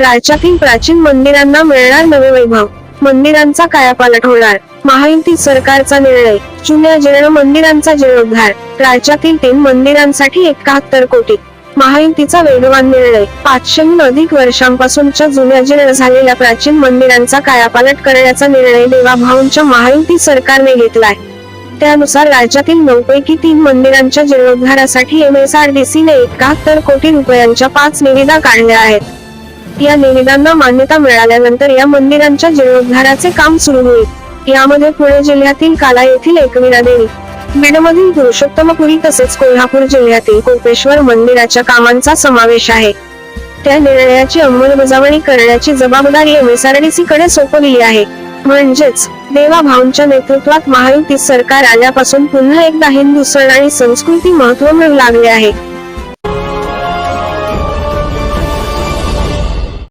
राज्यातील प्राचीन मंदिरांना मिळणार नवे वैभव. मंदिरांचा कायापालट होणार. महायुती सरकारचा निर्णय. जुन्या जीर्ण मंदिरांचा जीर्णोद्धार. राज्यातील तीन मंदिरांसाठी एकाहत्तर कोटी. महायुतीचा वेगवान निर्णय. पाचशेहून अधिक वर्षांपासूनच्या जुन्या जीर्ण झालेल्या प्राचीन मंदिरांचा कायापालट करण्याचा निर्णय देवाभाऊंच्या महायुती सरकारने घेतलाय. त्यानुसार राज्यातील नऊ पैकी तीन मंदिरांच्या जीर्णोद्धारासाठी एमएसआरडीसीने एकाहत्तर कोटी रुपयांच्या पाच निविदा काढल्या आहेत. या निविदांना मान्यता मिळाल्यानंतर या मंदिरांच्या जीर्णोद्धाराचे काम सुरू होईल. यामध्ये पुणे जिल्ह्यातील काला येथील एकविरा देवी बीडमधील पुरुषोत्तमपुरी तसेच कोल्हापूर जिल्ह्यातील कोपेश्वर मंदिराच्या कामांचा समावेश आहे. त्या निर्णयाची अंमलबजावणी करण्याची जबाबदारी एमएसआरडीसी कडे सोपवली आहे. म्हणजेच देवा भाऊंच्या नेतृत्वात महायुती सरकार आल्यापासून पुन्हा एकदा हिंदू सण आणि संस्कृती महत्त्व मिळू लागले आहे.